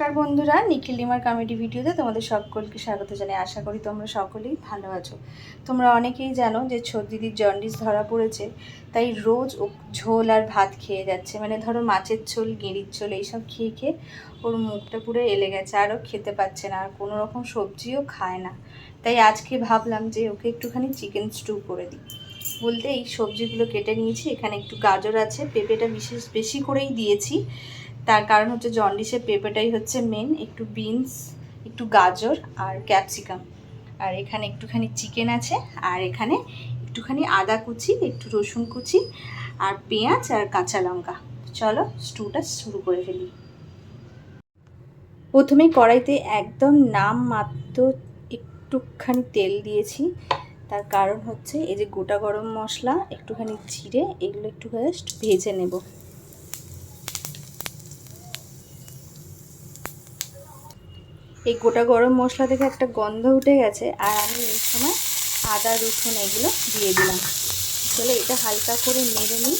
নমস্কার বন্ধুরা, নিখিল লিমার কমেডি ভিডিওতে তোমাদের সকলকে স্বাগত জানাই। আশা করি তোমরা সকলেই ভালো আছো। তোমরা অনেকেই জানো যে ছোট দিদির জন্ডিস ধরা পড়েছে, তাই রোজ ও ঝোল আর ভাত খেয়ে যাচ্ছে। মানে ধরো মাছের ঝোল গেঁড়ির ঝোল এইসব খেয়ে খেয়ে ওর মুখটা পুরো এলে গেছে আরও খেতে পাচ্ছে না, আর কোনো রকম সবজিও খায় না। তাই আজকে ভাবলাম যে ওকে একটুখানি চিকেন স্টু করে দিই। বলতে এই সবজিগুলো কেটে নিয়েছি, এখানে একটু গাজর আছে, পেঁপেটা বিশেষ বেশি করেই দিয়েছি। তার কারণ হচ্ছে জন্ডিসের পেঁপেটাই হচ্ছে মেন একটু বিনস একটু গাজর আর ক্যাপসিকাম আর এখানে একটুখানি চিকেন আছে, আর এখানে একটুখানি আদা কুচি, একটু রসুন কুচি, আর পেঁয়াজ আর কাঁচা লঙ্কা। চলো স্টুটা শুরু করে ফেলি। প্রথমেই কড়াইতে একদম নাম মাত্র একটুখানি তেল দিয়েছি। তার কারণ হচ্ছে এই যে গোটা গরম মশলা, একটুখানি জিরে, এগুলো একটু জাস্ট ভেজে নেব। এই গোটা গরম মশলা থেকে একটা গন্ধ উঠে গেছে আর আমি এই সময় আদা, রসুন এগুলো দিয়ে দিলাম। তাহলে এটা হালকা করে নেড়ে নিই।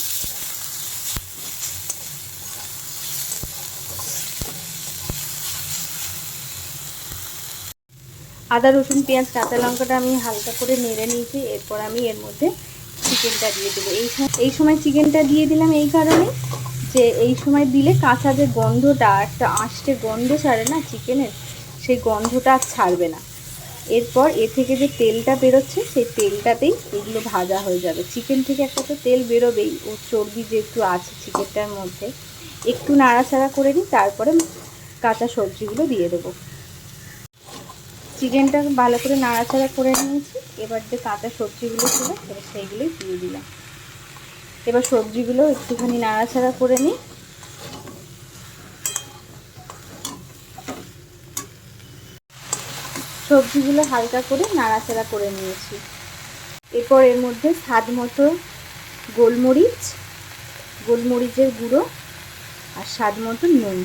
আদা, রসুন, পেঁয়াজ, কাঁচা লঙ্কাটা আমি হালকা করে নেড়ে নিয়েছি। এরপর আমি এর মধ্যে চিকেনটা দিয়ে দেবো। এই সময় এই সময় চিকেনটা দিয়ে দিলাম এই কারণে যে এই সময় দিলে কাঁচা যে গন্ধটা, একটা আঁশটে গন্ধ ছাড়ে না চিকেনের সেই গন্ধটা আর ছাড়বে না। এরপর এ থেকে যে তেলটা বেরোচ্ছে, সেই তেলটাতেই এগুলো ভাজা হয়ে যাবে। চিকেন থেকে একটা তো তেল বেরোবেই ও চর্বি যে একটু আছে চিকেনটার মধ্যে, একটু নাড়াচাড়া করে নিই, তারপরে কাঁচা সবজিগুলো দিয়ে দেবো। চিকেনটা ভালো করে নাড়াচাড়া করে নিয়েছি, এবার যে কাঁচা সবজিগুলো ছিল এবার সেইগুলোই দিয়ে দিলাম। এবার সবজিগুলো একটুখানি নাড়াচাড়া করে নিই সবজিগুলো হালকা করে নাড়াচাড়া করে নিয়েছি। এরপর এর মধ্যে স্বাদ মতো গোলমরিচ, গোলমরিচের গুঁড়ো আর স্বাদ মতো নুন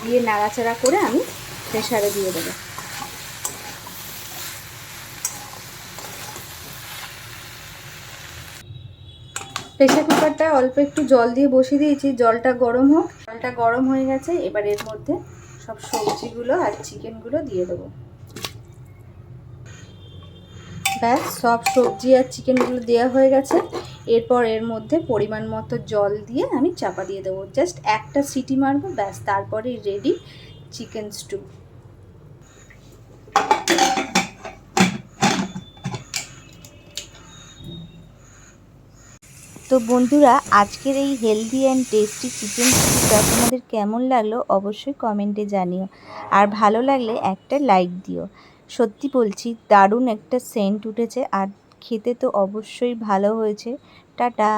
দিয়ে নাড়াচাড়া করে আমি প্রেশারে দিয়ে দেবো। প্রেশার কুকারটা অল্প একটু জল দিয়ে বসিয়ে দিয়েছি, জলটা গরম হোক। জলটা গরম হয়ে গেছে, এবার এর মধ্যে সব সবজিগুলো আর চিকেনগুলো দিয়ে দেবো। ব্যাস, সব সবজি আর চিকেনগুলো দেওয়া হয়ে গেছে। এরপর এর মধ্যে পরিমাণ মতো জল দিয়ে আমি চাপা দিয়ে দেবো। জাস্ট একটা সিটি মারবো, ব্যাস, তারপরেই রেডি চিকেন স্টু তো বন্ধুরা, আজকের এই হেলদি অ্যান্ড টেস্টি চিকেন স্টুটা তোমাদের কেমন লাগল অবশ্যই কমেন্টে জানিও। আর ভালো লাগলে একটা লাইক দিও। সত্যি বলছি দারুণ একটা সেন্ট উঠেছে আর খেতে তো অবশ্যই ভালো হয়েছে। টাটা।